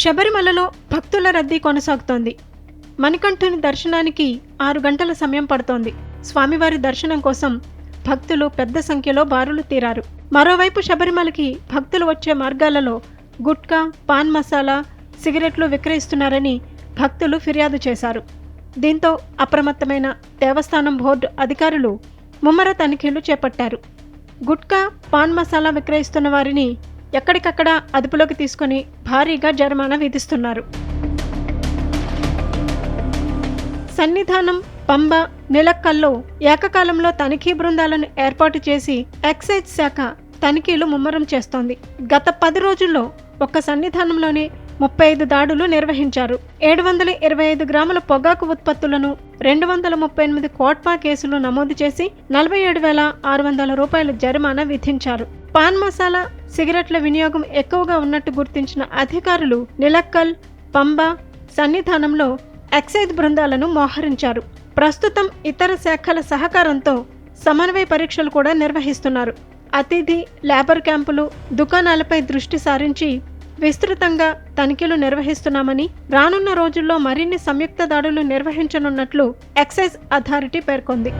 శబరిమలలో భక్తుల రద్దీ కొనసాగుతోంది. మణికంఠుని దర్శనానికి ఆరు గంటల సమయం పడుతోంది. స్వామివారి దర్శనం కోసం భక్తులు పెద్ద సంఖ్యలో బారులు తీరారు. మరోవైపు శబరిమలకి భక్తులు వచ్చే మార్గాలలో గుట్కా పాన్ మసాలా సిగరెట్లు విక్రయిస్తున్నారని భక్తులు ఫిర్యాదు చేశారు. దీంతో అప్రమత్తమైన దేవస్థానం బోర్డు అధికారులు ముమ్మర తనిఖీలు చేపట్టారు. గుట్కా పాన్ మసాలా విక్రయిస్తున్న వారిని ఎక్కడికక్కడ అదుపులోకి తీసుకొని భారీగా జరిమానా విధిస్తున్నారు. సన్నిధానం పంబ నిలక్కల్లో ఏకకాలంలో తనిఖీ బృందాలను ఏర్పాటు చేసి ఎక్సైజ్ శాఖ తనిఖీలు ముమ్మరం చేస్తోంది. గత పది రోజుల్లో ఒక్క సన్నిధానంలోనే ముప్పై ఐదు దాడులు నిర్వహించారు. ఏడు వందల ఇరవై ఐదు గ్రాముల పొగాకు ఉత్పత్తులను రెండు వందల ముప్పై ఎనిమిది కోట్పా కేసులు నమోదు చేసి నలభై ఏడు వేల ఆరు వందల రూపాయల జరిమానా విధించారు. పాన్ మసాలా సిగరెట్ల వినియోగం ఎక్కువగా ఉన్నట్టు గుర్తించిన అధికారులు నిలక్కల్ పంబ సన్నిధానంలో ఎక్సైజ్ బృందాలను మోహరించారు. ప్రస్తుతం ఇతర శాఖల సహకారంతో సమన్వయ పరీక్షలు కూడా నిర్వహిస్తున్నారు. అతిథి లేబర్ క్యాంపులు దుకాణాలపై దృష్టి సారించి విస్తృతంగా తనిఖీలు నిర్వహిస్తున్నామని రానున్న రోజుల్లో మరిన్ని సంయుక్త దాడులు నిర్వహించనున్నట్లు ఎక్సైజ్ అథారిటీ పేర్కొంది.